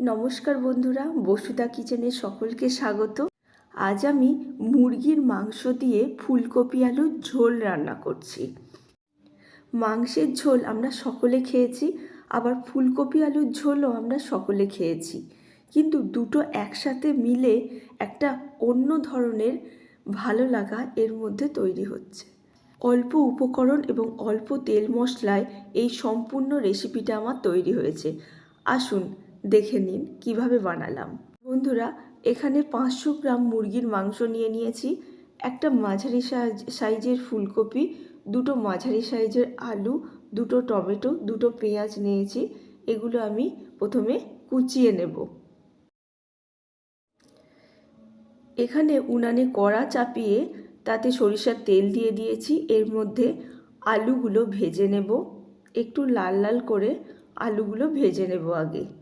নমস্কার বন্ধুরা বসুদা কিচেনে সকলকে স্বাগত। আজ আমি মুরগির মাংস দিয়ে ফুলকপি আলুর ঝোল রান্না করছি। মাংসের ঝোল আমরা সকলে খেয়েছি, আবার ফুলকপি আলুর ঝোলও আমরা সকলে খেয়েছি। কিন্তু দুটো একসাথে মিলে একটা অন্য ধরনের ভালো লাগা এর মধ্যে তৈরি হচ্ছে। অল্প উপকরণ এবং অল্প তেল মশলায় এই সম্পূর্ণ রেসিপিটা আমার তৈরি হয়েছে। আসুন দেখে নিন, কীভাবে বানালাম। বন্ধুরা, এখানে পাঁচশো গ্রাম মুরগির মাংস নিয়ে নিয়েছি। একটা মাঝারি সাইজ- সাইজের ফুলকপি, দুটো মাঝারি সাইজের আলু, দুটো টমেটো, দুটো পেঁয়াজ নিয়েছি। এগুলো আমি প্রথমে কুচিয়ে নেব। এখানে উনানে কড়া চাপিয়ে তাতে সরিষার তেল দিয়ে দিয়েছি। এর মধ্যে আলুগুলো ভেজে নেব। একটু লাল লাল করে আলুগুলো ভেজে নেব আগে।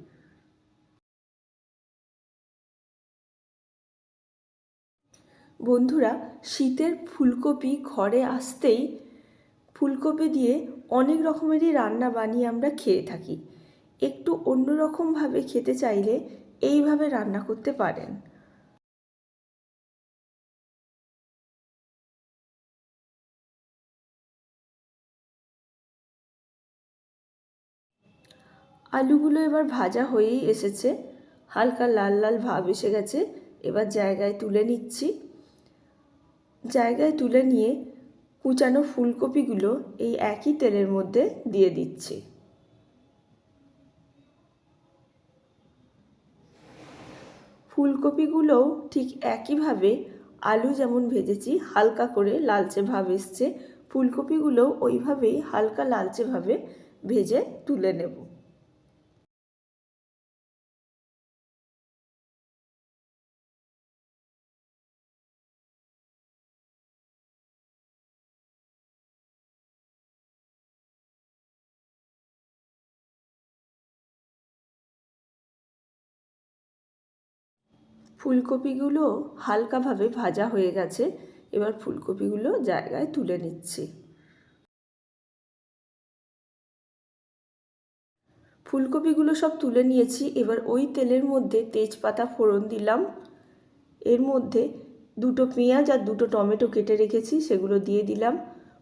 বন্ধুরা, শীতের ফুলকপি ঘরে আসতেই ফুলকপি দিয়ে অনেক রকমেরই রান্না বানিয়ে আমরা খেয়ে থাকি। একটু অন্যরকমভাবে খেতে চাইলে এইভাবে রান্না করতে পারেন। আলুগুলো এবার ভাজা হয়েই এসেছে। হালকা লাল লাল ভাব এসে গেছে। এবার জায়গায় তুলে নিচ্ছি। জায়গায় তুলে নিয়ে কুচানো ফুলকপিগুলো এই একই তেলের মধ্যে দিয়ে দিচ্ছি। ফুলকপিগুলোও ঠিক একইভাবে আলু যেমন ভেজেছি, হালকা করে লালচে ভাব এসছে, ফুলকপিগুলোও ওইভাবেই হালকা লালচে ভাবে ভেজে তুলে নেব। ফুলকপিগুলো হালকাভাবে ভাজা হয়ে গেছে, এবার ফুলকপিগুলো জায়গায় তুলে নিচ্ছি। ফুলকপিগুলো সব তুলে নিয়েছি, এবার ওই তেলের মধ্যে তেজপাতা ফোড়ন দিলাম। এর মধ্যে দুটো পেঁয়াজ আর দুটো টমেটো কেটে রেখেছি, সেগুলো দিয়ে দিলাম।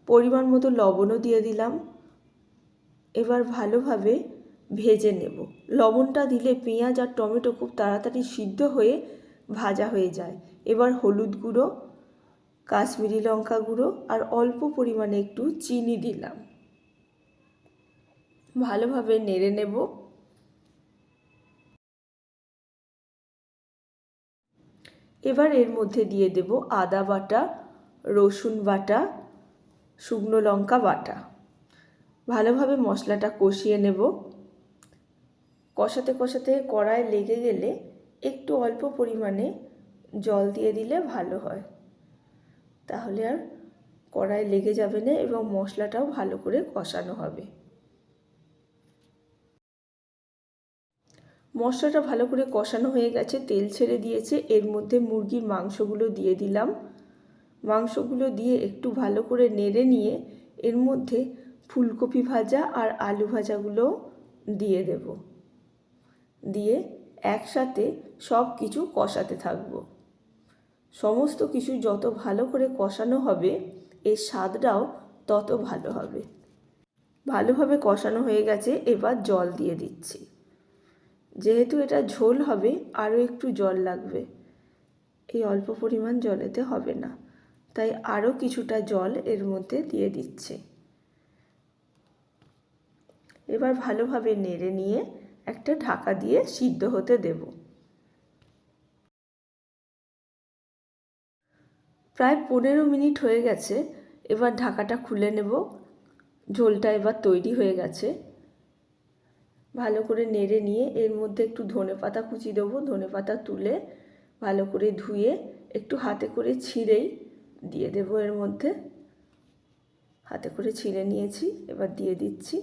পরিমাণ মতো লবণও দিয়ে দিলাম। এবার ভালোভাবে ভেজে নেব। লবণটা দিলে পেঁয়াজ আর টমেটো খুব তাড়াতাড়ি সিদ্ধ হয়ে ভাজা হয়ে যায়। এবার হলুদ গুঁড়ো, কাশ্মীরি লঙ্কা গুঁড়ো আর অল্প পরিমাণে একটু চিনি দিলাম। ভালোভাবে নেড়ে নেব। এবার এর মধ্যে দিয়ে দেব আদা বাটা, রসুন বাটা, শুকনো লঙ্কা বাটা। ভালোভাবে মশলাটা কষিয়ে নেব। কষাতে কষাতে কড়ায় লেগে গেলে একটু অল্প পরিমাণে জল দিয়ে দিলে ভালো হয়। তাহলে আর কড়াই লেগে যাবে না এবং মশলাটাও ভালো করে কষানো হবে। মশলাটা ভালো করে কষানো হয়ে গেছে, তেল ছেড়ে দিয়েছে। এর মধ্যে মুরগির মাংসগুলো দিয়ে দিলাম। মাংসগুলো দিয়ে একটু ভালো করে নেড়ে নিয়ে এর মধ্যে ফুলকপি ভাজা আর আলু ভাজাগুলো দিয়ে দেব। দিয়ে একসাথে সব কিছু কষাতে থাকব। সমস্ত কিছু যত ভালো করে কষানো হবে, এর স্বাদটাও তত ভালো হবে। ভালোভাবে কষানো হয়ে গেছে, এবার জল দিয়ে দিচ্ছি। যেহেতু এটা ঝোল হবে, আরও একটু জল লাগবে। এই অল্প পরিমাণ জলেতে হবে না। তাই আরও কিছুটা জল এর মধ্যে দিয়ে দিচ্ছে। এবার ভালোভাবে নেড়ে নিয়ে একটা ঢাকা দিয়ে সিদ্ধ হতে দেব। প্রায় পনেরো মিনিট হয়ে গেছে, এবার ঢাকাটা খুলে নেব। ঝোলটা এবার তৈরি হয়ে গেছে। ভালো করে নেড়ে নিয়ে এর মধ্যে একটু ধনে পাতা কুচি দেবো, ধনে পাতা তুলে ভালো করে ধুয়ে একটু হাতে করে ছিঁড়েই দিয়ে দেবো এর মধ্যে। হাতে করে ছিঁড়ে নিয়েছি, এবার দিয়ে দিচ্ছি।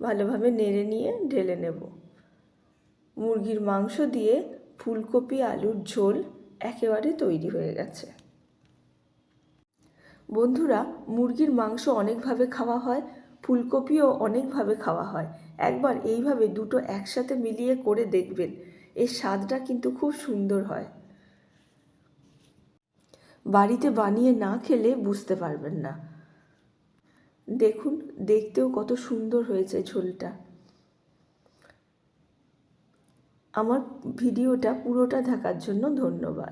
ভালোভাবে নেড়ে নিয়ে ঢেলে নেব। মুরগির মাংস দিয়ে ফুলকপি, আলুর ঝোল একেবারে তৈরি হয়ে গেছে। বন্ধুরা, মুরগির মাংস অনেকভাবে খাওয়া হয়, ফুলকপিও অনেকভাবে খাওয়া হয়। একবার এইভাবে দুটো একসাথে মিলিয়ে করে দেখবেন, এর স্বাদটা কিন্তু খুব সুন্দর হয়। বাড়িতে বানিয়ে না খেলে বুঝতে পারবেন না। দেখুন, দেখতেও কত সুন্দর হয়েছে ঝোলটা। আমার ভিডিওটা পুরোটা দেখার জন্য ধন্যবাদ।